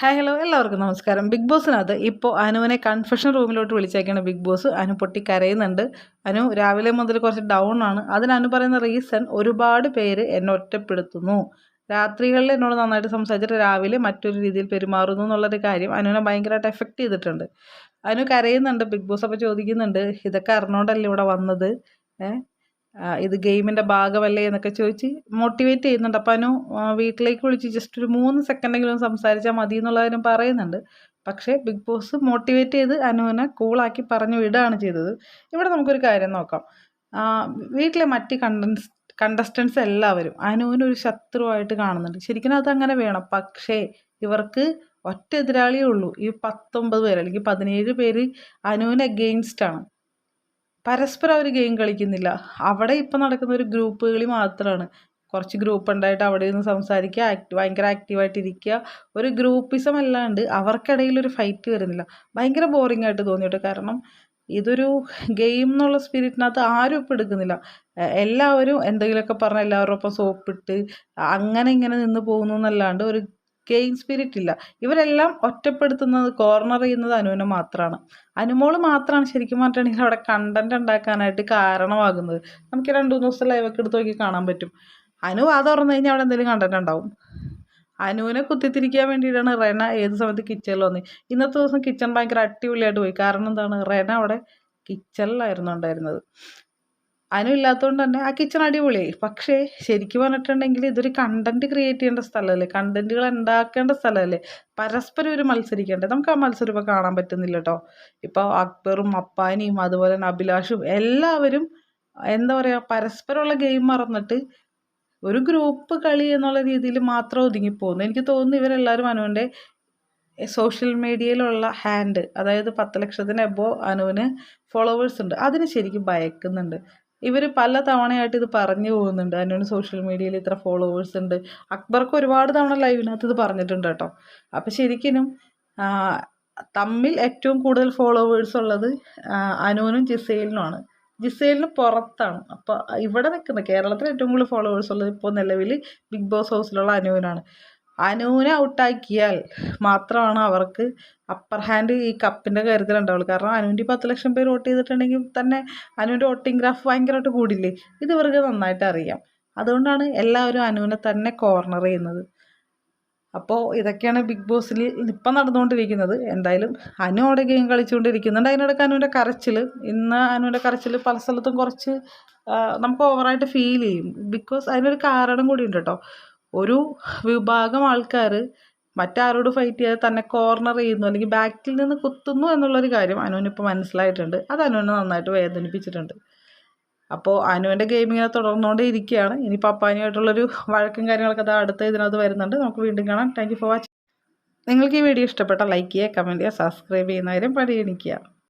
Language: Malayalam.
ഹായ് ഹലോ എല്ലാവർക്കും നമസ്കാരം. ബിഗ് ബോസിനകത്ത് ഇപ്പോൾ അനുവിനെ കൺഫെഷൻ റൂമിലോട്ട് വിളിച്ചേക്കാണ് ബിഗ് ബോസ് അനു പൊട്ടി കരയുന്നുണ്ട്. അനു രാവിലെ മുതൽ കുറച്ച് ഡൗൺ ആണ്. അതിന് അനു പറയുന്ന റീസൺ ഒരുപാട് പേര് എന്നെ ഒറ്റപ്പെടുത്തുന്നു. രാത്രികളിൽ എന്നോട് നന്നായിട്ട് സംസാരിച്ചിട്ട് രാവിലെ മറ്റൊരു രീതിയിൽ പെരുമാറുന്നു എന്നുള്ളൊരു കാര്യം അനുവിനെ ഭയങ്കരമായിട്ട് എഫക്റ്റ് ചെയ്തിട്ടുണ്ട്. അനു കരയുന്നുണ്ട്. ബിഗ് ബോസ് അപ്പോൾ ചോദിക്കുന്നുണ്ട്. ഇതൊക്കെ അറിഞ്ഞോണ്ടല്ലേ ഇവിടെ വന്നത്? ഏഹ് ഇത് ഗെയിമിന്റെ ഭാഗമല്ലേ എന്നൊക്കെ ചോദിച്ച് മോട്ടിവേറ്റ് ചെയ്യുന്നുണ്ട്. അപ്പം അനു വീട്ടിലേക്ക് വിളിച്ച് ജസ്റ്റ് ഒരു മൂന്ന് സെക്കൻഡെങ്കിലും സംസാരിച്ചാൽ മതി എന്നുള്ള കാര്യം പറയുന്നുണ്ട്. പക്ഷേ ബിഗ് ബോസ് മോട്ടിവേറ്റ് ചെയ്ത് അനുവിനെ കൂളാക്കി പറഞ്ഞു വിടുകയാണ് ചെയ്തത്. ഇവിടെ നമുക്കൊരു കാര്യം നോക്കാം. വീട്ടിലെ മറ്റ് കണ്ടൻസ് കണ്ടസ്റ്റൻസ് എല്ലാവരും അനുവിനൊരു ശത്രുവായിട്ട് കാണുന്നുണ്ട്. ശരിക്കും അത് അങ്ങനെ വേണം. പക്ഷേ ഇവർക്ക് ഒറ്റ എതിരാളിയേ ഉള്ളൂ. ഈ പത്തൊമ്പത് പേര് അല്ലെങ്കിൽ പതിനേഴ് പേര് അനുവിന് അഗെയിൻസ്റ്റ് ആണ്. പരസ്പരം അവർ ഗെയിം കളിക്കുന്നില്ല. അവിടെ ഇപ്പം നടക്കുന്ന ഒരു ഗ്രൂപ്പ് കളി മാത്രമാണ് കുറച്ച് ഗ്രൂപ്പ് ഉണ്ടായിട്ട് അവിടെ നിന്ന് സംസാരിക്കുക ആക്ട് ഭയങ്കര ആക്റ്റീവായിട്ട് ഇരിക്കുക. ഒരു ഗ്രൂപ്പിസം അല്ലാണ്ട് അവർക്കിടയിൽ ഒരു ഫൈറ്റ് വരുന്നില്ല. ഭയങ്കര ബോറിംഗ് ആയിട്ട് തോന്നിയിട്ട് കാരണം ഇതൊരു ഗെയിം എന്നുള്ള സ്പിരിറ്റിനകത്ത് ആരും ഇപ്പം എടുക്കുന്നില്ല. എല്ലാവരും എന്തെങ്കിലുമൊക്കെ പറഞ്ഞ് എല്ലാവരുടെ ഒപ്പം സോപ്പിട്ട് അങ്ങനെ ഇങ്ങനെ നിന്ന് പോകുന്നു എന്നല്ലാണ്ട് ഒരു ഗെയിം സ്പിരിറ്റ് ഇല്ല. ഇവരെല്ലാം ഒറ്റപ്പെടുത്തുന്നത് കോർണർ ചെയ്യുന്നത് അനുവിനെ മാത്രമാണ് അനുമോൾ മാത്രമാണ് ശരിക്കും പറഞ്ഞിട്ടുണ്ടെങ്കിൽ അവിടെ കണ്ടന്റ് ഉണ്ടാക്കാനായിട്ട് കാരണമാകുന്നത്. നമുക്ക് രണ്ട് മൂന്ന് ദിവസം ലൈവൊക്കെ എടുത്ത് നോക്കി കാണാൻ പറ്റും. അനു അത് തുറന്നു കഴിഞ്ഞാൽ അവിടെ എന്തെങ്കിലും കണ്ടന്റ് ഉണ്ടാവും. അനുവിനെ കുത്തിത്തിരിക്കാൻ വേണ്ടിയിട്ടാണ് റെന ഏത് സമയത്ത് കിച്ചണിൽ വന്നത് ഇന്നത്തെ ദിവസം കിച്ചൺ ഭയങ്കര അടിപൊളിയായിട്ട് പോയി. കാരണം എന്താണ്? റെന അവിടെ കിച്ചണിലായിരുന്നു ഉണ്ടായിരുന്നത് അനു ഇല്ലാത്തതുകൊണ്ട് തന്നെ ആ കിച്ചൺ അടിപൊളിയായി. പക്ഷേ ശരിക്കും പറഞ്ഞിട്ടുണ്ടെങ്കിൽ ഇതൊരു കണ്ടന്റ് ക്രിയേറ്റ് ചെയ്യേണ്ട സ്ഥലമല്ലേ? കണ്ടന്റുകൾ ഉണ്ടാക്കേണ്ട സ്ഥലമല്ലേ? പരസ്പരം ഒരു മത്സരിക്കേണ്ടത് നമുക്ക് ആ മത്സരം ഇപ്പോൾ കാണാൻ പറ്റുന്നില്ല കേട്ടോ ഇപ്പോൾ അക്ബറും അപ്പാനിയും അതുപോലെ തന്നെ അഭിലാഷും എല്ലാവരും എന്താ പറയുക പരസ്പരമുള്ള ഗെയിം മറന്നിട്ട് ഒരു ഗ്രൂപ്പ് കളി എന്നുള്ള രീതിയിൽ മാത്രം ഒതുങ്ങിപ്പോകുന്നു. എനിക്ക് തോന്നുന്നു ഇവരെല്ലാവരും അനുവിന്റെ സോഷ്യൽ മീഡിയയിലുള്ള ഹാൻഡ് അതായത് പത്ത് ലക്ഷത്തിന് എബോ അനുവിന് ഫോളോവേഴ്സ് ഉണ്ട്. അതിന് ശരിക്കും ഭയക്കുന്നുണ്ട്. ഇവർ പല തവണയായിട്ട് ഇത് പറഞ്ഞു പോകുന്നുണ്ട്. അതിനോട് സോഷ്യൽ മീഡിയയിൽ ഇത്ര ഫോളോവേഴ്സ് ഉണ്ട്. അക്ബർക്ക് ഒരുപാട് തവണ ലൈവിനകത്ത് ഇത് പറഞ്ഞിട്ടുണ്ട് കേട്ടോ. അപ്പം ശരിക്കും തമ്മിൽ ഏറ്റവും കൂടുതൽ ഫോളോവേഴ്സ് ഉള്ളത് അനുവിനും ജിസൈലിനുമാണ് ജിസൈലിന് പുറത്താണ്. അപ്പോൾ ഇവിടെ നിൽക്കുന്ന കേരളത്തിൽ ഏറ്റവും കൂടുതൽ ഫോളോവേഴ്സ് ഉള്ളത് ഇപ്പോൾ നിലവിൽ ബിഗ് ബോസ് ഹൗസിലുള്ള അനുവിനാണ് അനുവിനെ ഔട്ടാക്കിയാൽ മാത്രമാണ് അവർക്ക് അപ്പർ ഹാൻഡ് ഈ കപ്പിന്റെ കാര്യത്തിൽ ഉണ്ടാവുള്ളൂ. കാരണം അനുവിന്റെ പത്ത് ലക്ഷം പേര് വോട്ട് ചെയ്തിട്ടുണ്ടെങ്കിൽ തന്നെ അനുവിന്റെ വോട്ടിംഗ് ഗ്രാഫ് ഭയങ്കരമായിട്ട് കൂടില്ലേ? ഇത് ഇവർക്ക് നന്നായിട്ട് അറിയാം. അതുകൊണ്ടാണ് എല്ലാവരും അനുവിനെ തന്നെ കോർണർ ചെയ്യുന്നത്. അപ്പോൾ ഇതൊക്കെയാണ് ബിഗ് ബോസിൽ ഇപ്പം നടന്നുകൊണ്ടിരിക്കുന്നത്. എന്തായാലും അനു അവിടെ ഗെയിം കളിച്ചുകൊണ്ടിരിക്കുന്നുണ്ട്. അതിനിടയ്ക്ക് അനുവിന്റെ കരച്ചിൽ ഇന്ന് അനുവിന്റെ കരച്ചിൽ പല സ്ഥലത്തും കുറച്ച് നമുക്ക് ഓവറായിട്ട് ഫീൽ ചെയ്യും. ബിക്കോസ് അതിനൊരു കാരണം കൂടി ഉണ്ട് കേട്ടോ. ഒരു വിഭാഗം ആൾക്കാർ മറ്റാരോട് ഫൈറ്റ് ചെയ്യാതെ തന്നെ കോർണർ ചെയ്യുന്നു അല്ലെങ്കിൽ ബാക്കിൽ നിന്ന് കുത്തുന്നു എന്നുള്ളൊരു കാര്യം അനുവിനിപ്പോൾ മനസ്സിലായിട്ടുണ്ട്. അത് അനുവിനെ നന്നായിട്ട് വേദനിപ്പിച്ചിട്ടുണ്ട്. അപ്പോൾ അനുവിന്റെ ഗെയിം ഇങ്ങനെ തുടർന്നുകൊണ്ടേ ഇരിക്കുകയാണ്. ഇനി പപ്പാനുമായിട്ടുള്ളൊരു വഴക്കും കാര്യങ്ങളൊക്കെ അത് അടുത്ത ഇതിനകത്ത് വരുന്നുണ്ട്. നമുക്ക് വീണ്ടും കാണാം. താങ്ക് ഫോർ വാച്ചിങ് നിങ്ങൾക്ക് ഈ വീഡിയോ ഇഷ്ടപ്പെട്ടാൽ ലൈക്ക് ചെയ്യുക കമന്റ് ചെയ്യുക സബ്സ്ക്രൈബ് ചെയ്യുന്നവരും പരിഗണിക്കുക